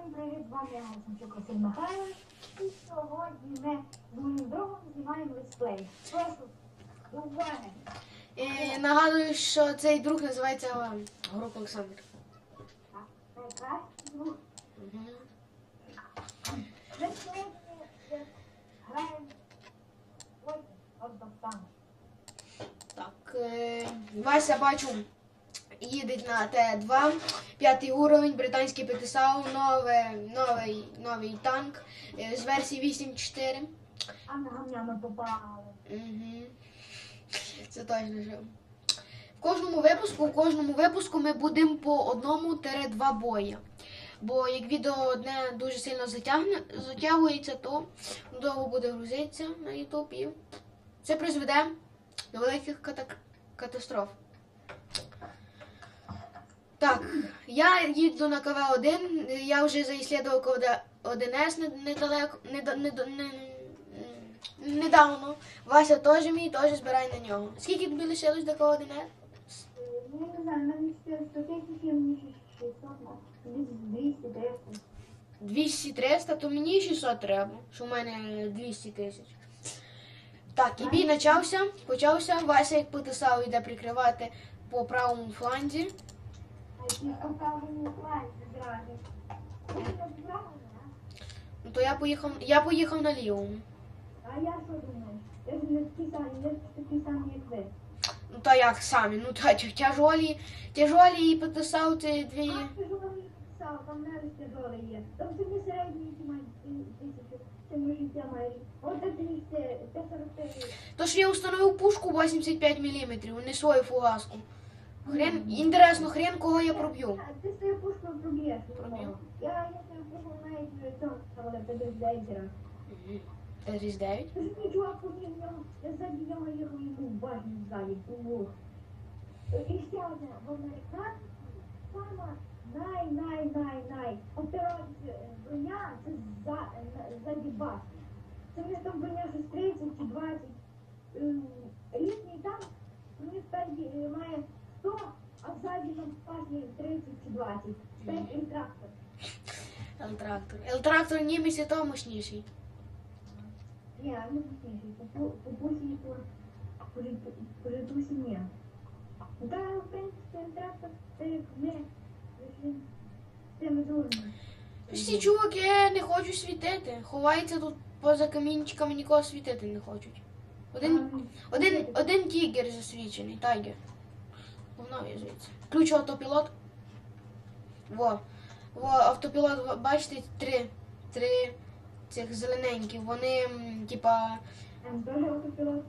Всім привіт, з вами я Марцинчук Василь Михайлович. І сьогодні ми з моїм другом знімаємо летсплей. Прошу, до уваги. І нагадую, що цей друг називається Горох Олександр. Так, найкращий друг. Ми сьогодні е, граємо потім от Богдана. Так, е, Вася бачу, їде на Т2, п'ятий уровень, британський ПТСАУ, нове, новий, новий танк е, з версії 8.4. А на гамня ми попали. Угу. Це точно що. В кожному випуску, в кожному випуску ми будемо по одному-два боя. Бо як відео одне дуже сильно затягне, затягується, то довго буде грузитися на YouTube і це призведе до великих ката- катастроф. Так, я їду на КВ-1, я вже заіслідував КВ-1С недалеко, неда- недо- не- недавно. Вася теж мій, теж збирай на нього. Скільки тобі лишилось до КВ-1С? Е, Ну, не знаю, в мене 400 тисяч, я мені ще 600, ну, десь 200, 300. 200-300, то мені 600 треба, що в мене 200 тисяч. Так, і бій почався, почався. Вася, як потисав, йде прикривати по правому фланзі. Ну то я поїхав, я поїхав на лівому. А я що думаю? Я ж не такі самі, я такі самі, як ви. Ну та як самі, ну та тя- тяжолі, тяжолі і потисав це дві. А ти ж там навіть тяжоле є. Там сьогодні середній які мають ти- тисячу, цьому життя майже. От це 200, це 43. Тож я установив пушку 85 мм, не свою фугаску. Хрен, інтересно, хрен кого я проб'ю. А ти свою пушку проб'єш. Проб'ю. Я, я свою пушку навіть не цьому ставила, тебе з дейзера. Т-39. Ти ж мій чувак побіг в нього, я ззаді нього їхав, йому в башню ззаді, у вух. І ще одне, в американ сама най-най-най-най. Операція броня, це за, на- ззаді башні. Це в них там броня щось 30 чи 20. Ем, Різний танк, у них спереді е, має 100, а ззаді там башні 30 чи 20. Це як і трактор. Л-трактор. Л-трактор німець і то мощніший. Ні, не. По ні. Ну в принципі це як ми. Всі чуваки не хочуть світити. Ховаються тут поза камінчиками, нікого світити не хочуть. Один, один, один тігер засвічений, тайгер. Я звідси. Ключ автопілот. Во. Во, автопілот, бачите, три. Три цих зелененьких. Вони, типа. Теж автопілот.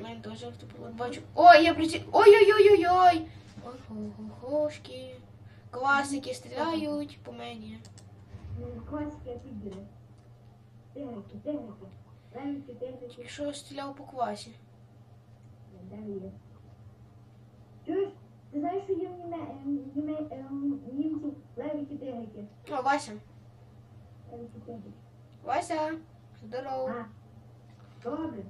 Мене теж автопілот бачу. Ой, я приці... Ой-ой-ой-ой-ой! Ой, хо-хо-хошки. Класики стріляють по мені. Ну, Класики. Техніки, техніки. Левіки, техніки. Якщо стріляв по квасі. Чуєш? Знаєш, що є в німців левіки, техніки? О, Вася. Левіки, техніки. Вася. Здорово. А, добре.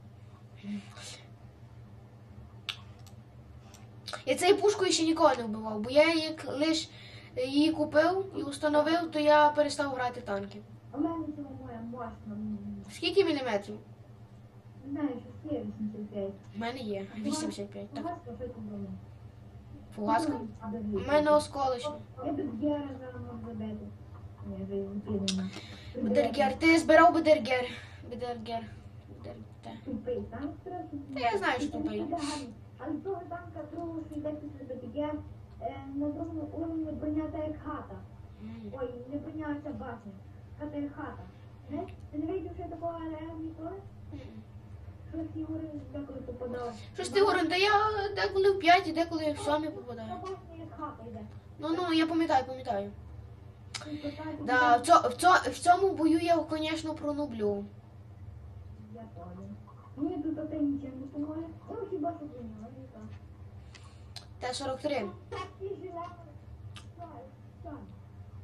Я цією пушкою ще ніколи не вбивав, бо я як лиш її купив і установив, то я перестав грати танки. А в мене це моя мощна. Скільки міліметрів? Не знаю, що є 85. У мене є 85. Так, Фугаска, У мене викинемо. Бедергер. Ти збирав бедергер. Бедергер. Та я знаю, що тупий. Але того танка другого, йде Бедергер, на другому уровні броня та як хата. Ой, не ця башня. Хата як хата. Не? Ти не видів, що такого реально ніколи? Щось ти говориш, та я деколи в 5, деколи в 7 попадаю. Ну ну, я пам'ятаю, пам'ятаю. Да, в, цьо, в, цьо, в цьому бою я, звісно, пронублю. Я понял. Мені тут опять нічим не поможе. Ну, хіба що прийняла, не так. Т-43. Так, ти живемо.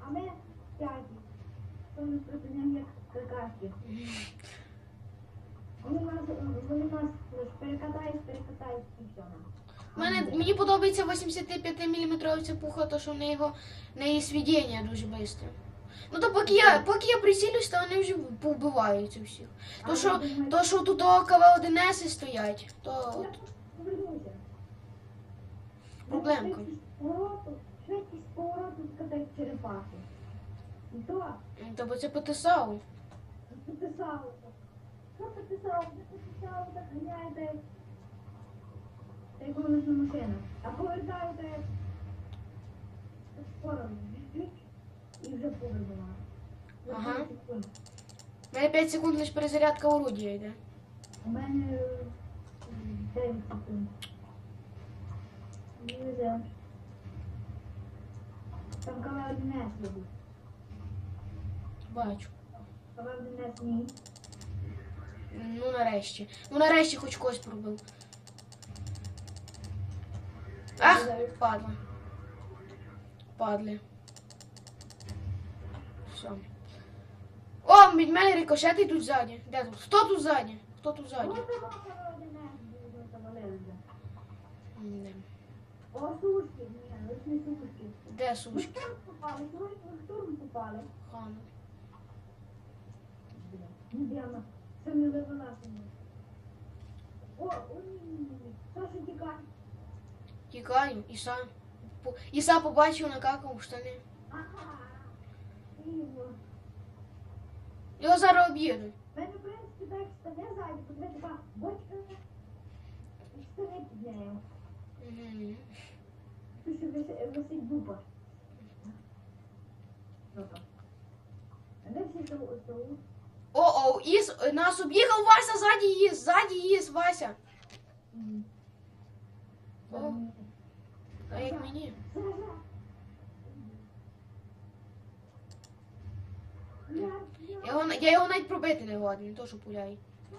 А ми п'яті. То ми проти як какашки. Вони. Мене, мені подобається 85 мм ця пуха, то що в неї, в неї свідіння дуже швидко. Ну то поки я, поки я прицілюсь, то вони вже повбиваються всіх. То що, то, що тут КВ-1 стоять, то от. Проблемка. Швидкість повороту, повороту скатать черепахи. То бо це потисав. потисало. Що потисало? Це потисало, так ганяєте. Та як гоночна машина. А повертаєте скоро і вже повернула. Ага. У мене 5 секунд лише перезарядка орудія йде. У мене 9 секунд. Не везе. Там КВ-11 їдуть. Бачу. КВ-11 ні. Ну нарешті. Ну нарешті хоч когось пробив. Ах, падла. Падли. Все. О, від мене рикошети тут ззаді. Де тут? Хто тут ззаді? Хто тут Ну, ззаді? це КВ-11 буде завалили вже. М-де. О, сушки. Не сушки. Де сушки? в попали, сьогодні в попали. Хана. Ну, прямо самі вивеласені. О, ой, Саша тікай. Тікаю, Іса. По- Іса побачив, накакав в штани. Ага. Його зараз об'їдуть. В мене, в принципі, так стане ззаді, бо така бочка і штани під нею. Угу. Тут ще висить, дупа. Ну так. А де всі сау- сау? О-о, нас об'їхав Вася, ззаді Іс, ззаді Іс, Вася. О. А як мені? Я, його, я його навіть пробити не годен, не то що пуляй. Ну.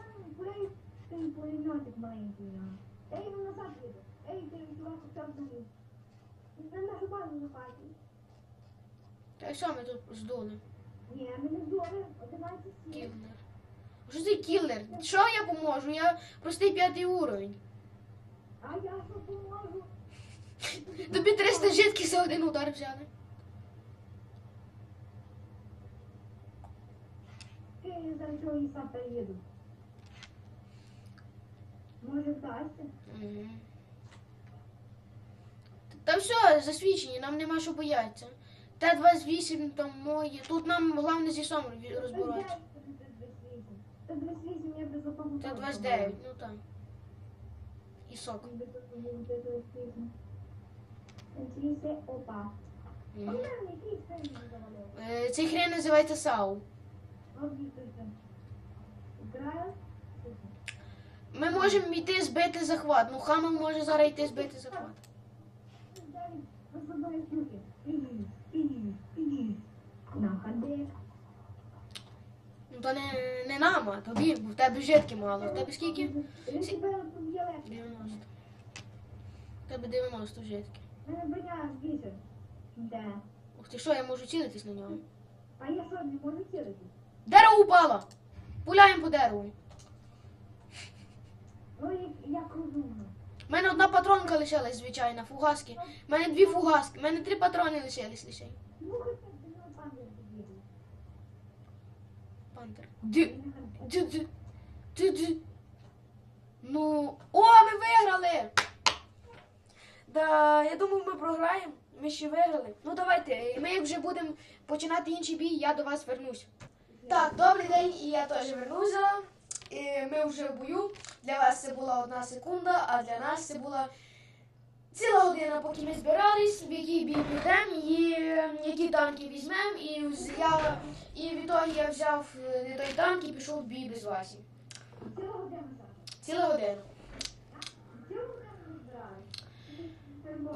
Та й що ми тут здули? Ні, ми не здорові. 11 сіл. Що це кіллер? Що я поможу? Я простий п'ятий уровень. А я що поможу? Тобі 300 житків за один удар взяли. Ти за чого і сам переїду. Може вдасться? Мгм. Та все, засвідчені, нам нема що боятися. Т-28 там моє. Тут нам головне зі сом розбиратися. Т-28 я без опам'ятаю. Т-29, ну так. І сок. Т-28, опа. Мгм. Е, Цей хрен називається САУ. Грає? Ми можемо йти збити захват. Ну Хамел може зараз йти збити захват. Розбиває шлюхи. Пі, пі, пі. На ходи. То не, не нам, а тобі, бо в тебе житки мало. В тебе скільки? Він 90. В тебе 90 житки. Мене броня більше. Де? Ух ти що, я можу цілитись на нього. А я що, не можу цілити? Дерево упало! Пуляємо по дереву. Ну, як, як розумно. У мене одна патронка лишилась, звичайна, фугаски. У мене дві фугаски, у мене три патрони лишились лише. Ну, б до нього пан побігли. Ди, ди, ди, ди, ди. Ну. О, ми виграли! Да, я думаю, ми програємо. Ми ще виграли. Ну давайте, ми як вже будемо починати інший бій, я до вас вернусь. Так, добрий день, і я теж вернуся. Ми вже в бою. Для вас це була одна секунда, а для нас це була ціла година, поки ми збирались, в який бій підемо, і е, які танки візьмемо. І я і відтоді я взяв е, не той танк і пішов в бій без Васі. Ціла година.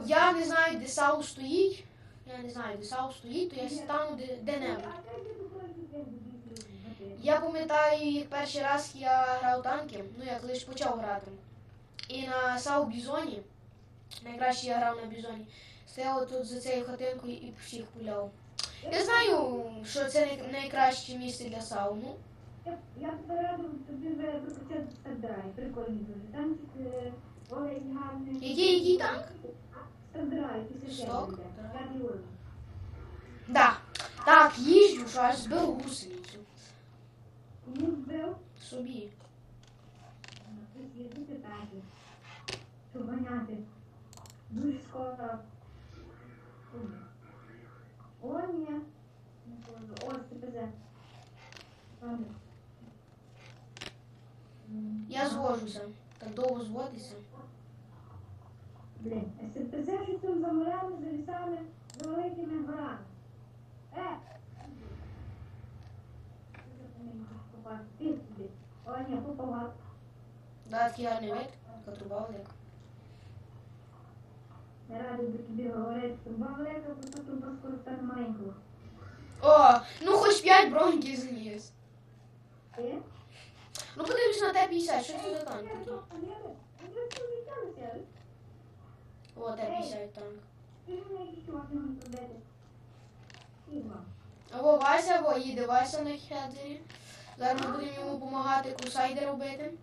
Я не знаю, де Сау стоїть. Я не знаю, де Сау стоїть, то я стану де- де-небудь. Я пам'ятаю, як перший раз я грав танки, ну як лише почав грати. І на Сау Бізоні, найкраще я грав на Бізоні, стояв тут за цією хатинкою і всіх пуляв. Я знаю, що це найкраще місце для Сау. Ну, Я- Я раду тобі викричати стардрай. Прикольний дуже. Танчик, е, Олег гарний. Який- який танк? Стардрай, після? П'ятий уровень. да. Так, їжджу, що аж збив гусеницю. Не збив. Собі. Їздити пеки. Щоб ганяти. Дуже скоро. О, ні. О, СПЗ. Я звожуся. Так довго зводиться. Блін, СПЗ щось там за морями, за лісами, за великими горами. Е! О, ні, попала. Да, такий гарний вид. Труба велика. Не радий би тобі говорити, труба велика, бо труба скоро стане маленькою. О, ну хоч 5 броньків. Ти? Ну подивись на Т-50, що це за танк такий? О, Т-50 танк. Або Вася, або їде Вася на хеджері. Зараз ми будемо йому допомагати крусайдер робити.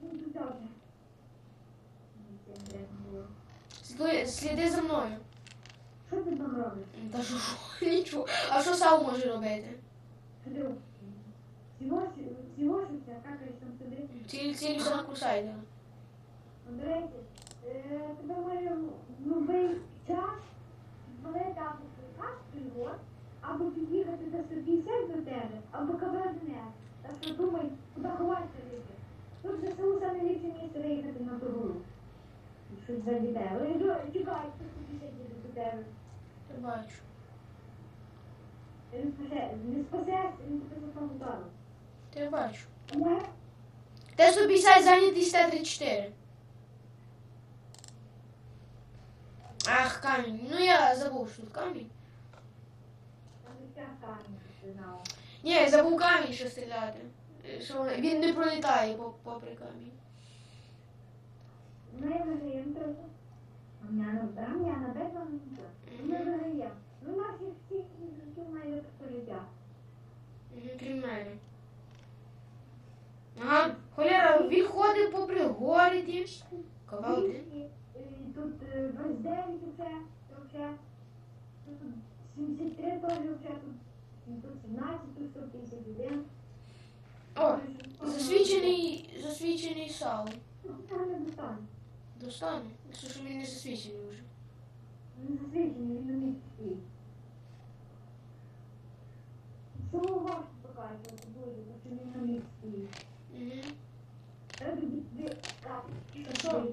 Сліди, сліди за мною. Що ти там робиш? Та що, що? Нічого. А що сам може робити? Робиш? Сівошився, какаєш там сюди. Ціль, цілюся на крусайдера. До е, тебе може в новий час звалити або приказ пригод, або під'їхати до 150 до тебе, або КВДН. Так що думай, куди ховатися вийти. Тут ЗСУ саме ліпше місце виїхати на дорогу. Щось завіде. Вони ж чекають, що 150 їде до тебе. Я бачу. Він спасе, не спасеш, він тебе за там ударив. Та я бачу. Не? Т-150 зайнятий з Т-34. Ах, камінь. Ну я забув, що тут камінь. Там вся камінь, ти знав. Ні, я забув камінь, що стріляти. Е, Що він не пролітає по- попри камінь. Ми виграємо трохи. А мене на брам, я на бетон нічого. Ми виграємо. Ну, наші всі ігроків мають полюбя. Мгм, Крім мене. Ага, холера, він ходить попри городі. Кава один. Тут е, 29 вже, вже. Тут 73 теж вже, тут, тут 17, тут 151. О, засвічений, засвічений сал. Це не достане. Достану. Що ж він не засвічений вже. Він засвідчений, він на місці. Чому буде, бо що він на місці? Угу. Треба.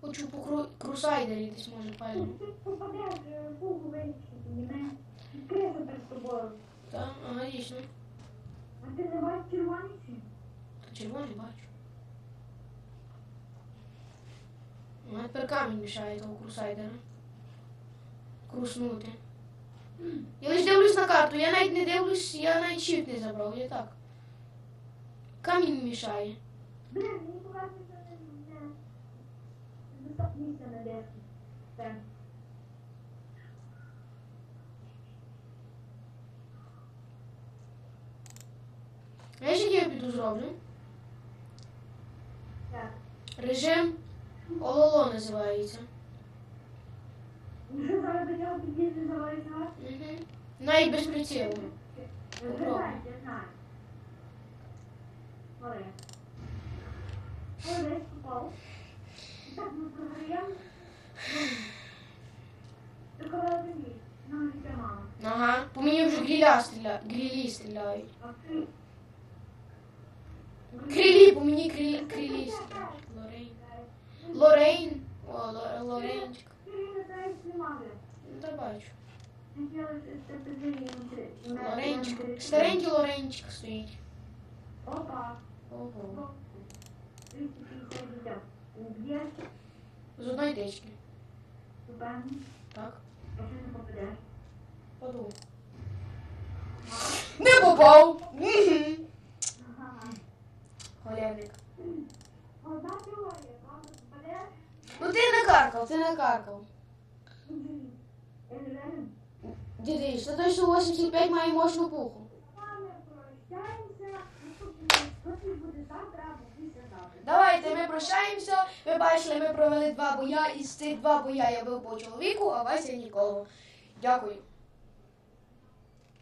Хочу по крусайдері десь може пальну. Ти попадеш в кугу вирішити, не відкриє перед тобою. Так, ага, дійсно. А ти не бачиш червоний чи? Червоний бачу. А тепер камінь мішає того крусайдера. Круснути. Я лише дивлюсь на карту, я навіть не дивлюсь, я навіть щит не забрав, я так. Камінь мішає. Знаєш, як я піду зроблю? Так. Режим ОЛОЛО називається. Ну що зараз до цього під'їзду завалиш газ? Угу. Навіть без прицілу. Знаю, я знаю. Олег. Олег попав. І так ми програємо. До коли один ліс. Нам життя мало. Ага. По мені вже гріля стріля... грілі стріляють. А ти? Крилі, по мені крилі, крилі стріляють. Лорейн. О, Ло- Лорейнчик. Немає. Ну, бачу. Лорейнчик. Старенький Лорейнчик стоїть. Опа. Ого. 250 життя. З одної течки. Так. попадеш. Не попав. Мгм. Ага. Холєвник. Одна теорія, правда, попадеш? Ну ти накаркав, ти накаркав. Я не реально. Дідиш, та той 185 має мощну пуху. З вами прощаємося. Наступний випуск буде завтра або післязавтра. Давайте ми прощаємося. Ви бачили, ми провели два боя. і з цих два боя я бив по чоловіку, а Вася нікого. Дякую.